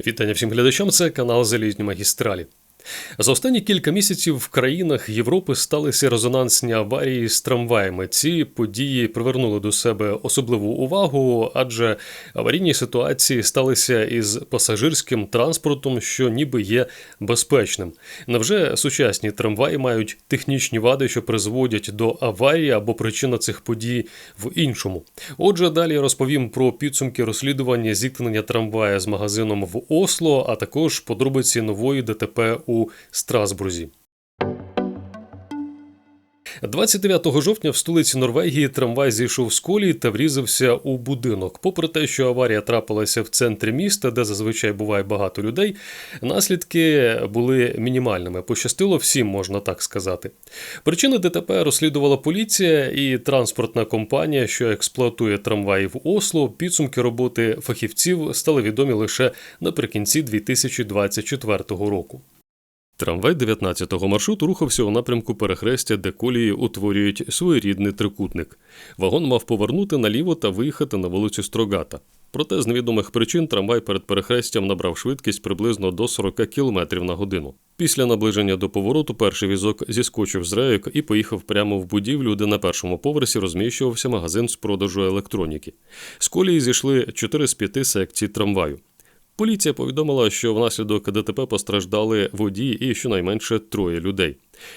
Вітання всім глядачам. Це канал Залізні магістралі. За останні кілька місяців в країнах Європи сталися резонансні аварії з трамваями. Ці події привернули до себе особливу увагу, адже аварійні ситуації сталися із пасажирським транспортом, що ніби є безпечним. Невже сучасні трамваї мають технічні вади, що призводять до аварії або причина цих подій в іншому? Отже, далі розповім про підсумки розслідування зіткнення трамвая з магазином в Осло, а також подробиці нової ДТП у Страсбурзі. 29 жовтня в столиці Норвегії трамвай зійшов з колії та врізався у будинок. Попри те, що аварія трапилася в центрі міста, де зазвичай буває багато людей, наслідки були мінімальними. Пощастило всім, можна так сказати. Причини ДТП розслідувала поліція і транспортна компанія, що експлуатує трамваї в Осло. Підсумки роботи фахівців стали відомі лише наприкінці 2024 року. Трамвай 19-го маршруту рухався у напрямку перехрестя, де колії утворюють своєрідний трикутник. Вагон мав повернути наліво та виїхати на вулицю Строгата. Проте з невідомих причин трамвай перед перехрестям набрав швидкість приблизно до 40 км на годину. Після наближення до повороту перший візок зіскочив з рейок і поїхав прямо в будівлю, де на першому поверсі розміщувався магазин з продажу електроніки. З колії зійшли 4 з 5 секцій трамваю. Поліція повідомила, що внаслідок ДТП постраждали водій і щонайменше троє людей.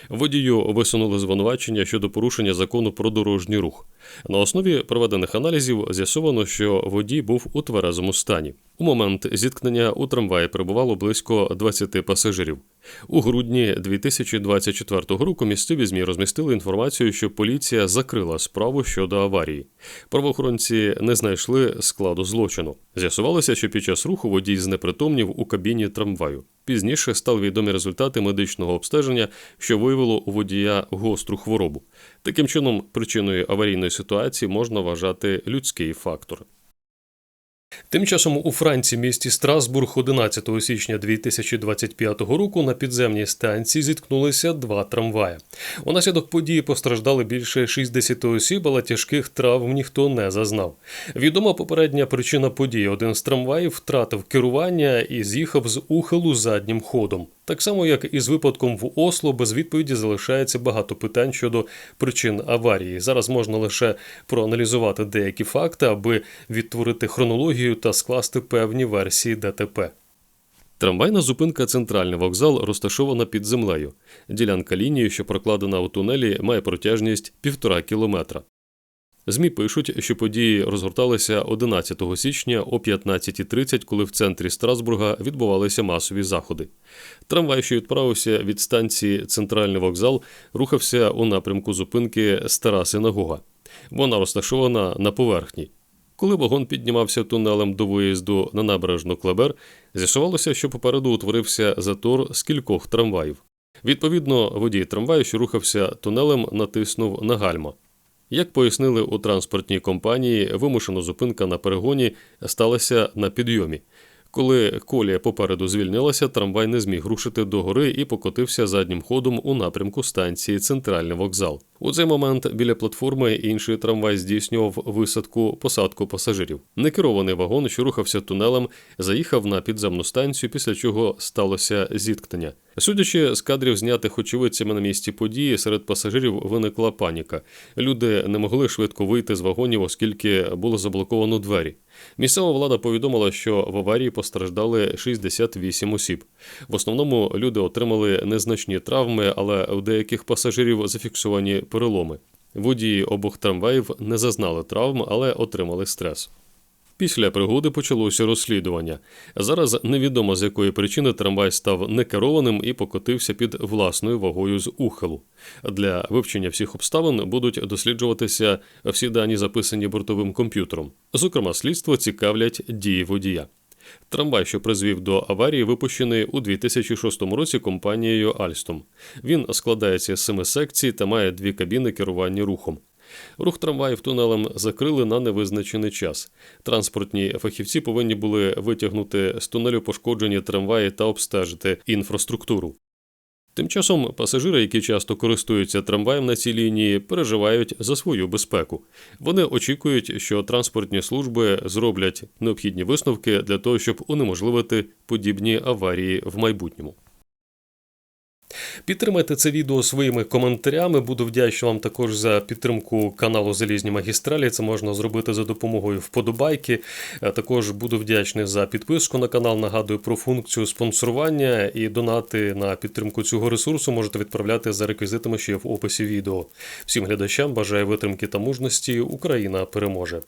Водію висунули звинувачення щодо порушення закону про дорожній рух. На основі проведених аналізів з'ясовано, що водій був у тверезому стані. У момент зіткнення у трамваї перебувало близько 20 пасажирів. У грудні 2024 року місцеві змі розмістили інформацію, що поліція закрила справу щодо аварії. Правоохоронці не знайшли складу злочину. З'ясувалося, що під час руху водій знепритомнів у кабіні трамваю. Пізніше стали відомі результати медичного обстеження, що виявило у водія гостру хворобу. Таким чином, причиною аварійної ситуації можна вважати людський фактор. Тим часом у Франції місті Страсбург 11 січня 2025 року на підземній станції зіткнулися два трамваї. Унаслідок події постраждали більше 60 осіб, але тяжких травм ніхто не зазнав. Відома попередня причина події: один з трамваїв втратив керування і з'їхав з ухилу заднім ходом. Так само, як і з випадком в Осло, без відповіді залишається багато питань щодо причин аварії. Зараз можна лише проаналізувати деякі факти, аби відтворити хронологію та скласти певні версії ДТП. Трамвайна зупинка Центральний вокзал розташована під землею. Ділянка лінії, що прокладена у тунелі, має протяжність півтора кілометра. ЗМІ пишуть, що події розгорталися 11 січня о 15.30, коли в центрі Страсбурга відбувалися масові заходи. Трамвай, що відправився від станції Центральний вокзал, рухався у напрямку зупинки Стара Синагога. Вона розташована на поверхні. Коли вагон піднімався тунелем до виїзду на набережну Клебер, з'ясувалося, що попереду утворився затор з кількох трамваїв. Відповідно, водій трамваю, що рухався тунелем, натиснув на гальма. Як пояснили у транспортній компанії, вимушена зупинка на перегоні сталася на підйомі. Коли колія попереду звільнилася, трамвай не зміг рушити догори і покотився заднім ходом у напрямку станції Центральний вокзал. У цей момент біля платформи інший трамвай здійснював висадку посадку пасажирів. Некерований вагон, що рухався тунелем, заїхав на підземну станцію, після чого сталося зіткнення. Судячи з кадрів, знятих очевидцями на місці події, серед пасажирів виникла паніка. Люди не могли швидко вийти з вагонів, оскільки було заблоковано двері. Місцева влада повідомила, що в аварії постраждали 68 осіб. В основному люди отримали незначні травми, але у деяких пасажирів зафіксовані переломи. Водії обох трамваїв не зазнали травм, але отримали стрес. Після пригоди почалося розслідування. Зараз невідомо з якої причини трамвай став некерованим і покотився під власною вагою з ухилу. Для вивчення всіх обставин будуть досліджуватися всі дані, записані бортовим комп'ютером. Зокрема, слідство цікавлять дії водія. Трамвай, що призвів до аварії, випущений у 2006 році компанією Альстом. Він складається з семи секцій та має дві кабіни керування рухом. Рух трамваїв тунелем закрили на невизначений час. Транспортні фахівці повинні були витягнути з тунелю пошкоджені трамваї та обстежити інфраструктуру. Тим часом пасажири, які часто користуються трамваєм на цій лінії, переживають за свою безпеку. Вони очікують, що транспортні служби зроблять необхідні висновки для того, щоб унеможливити подібні аварії в майбутньому. Підтримайте це відео своїми коментарями. Буду вдячний вам також за підтримку каналу Залізні Магістралі. Це можна зробити за допомогою вподобайки. Також буду вдячний за підписку на канал. Нагадую про функцію спонсорування і донати на підтримку цього ресурсу можете відправляти за реквізитами, що є в описі відео. Всім глядачам бажаю витримки та мужності. Україна переможе.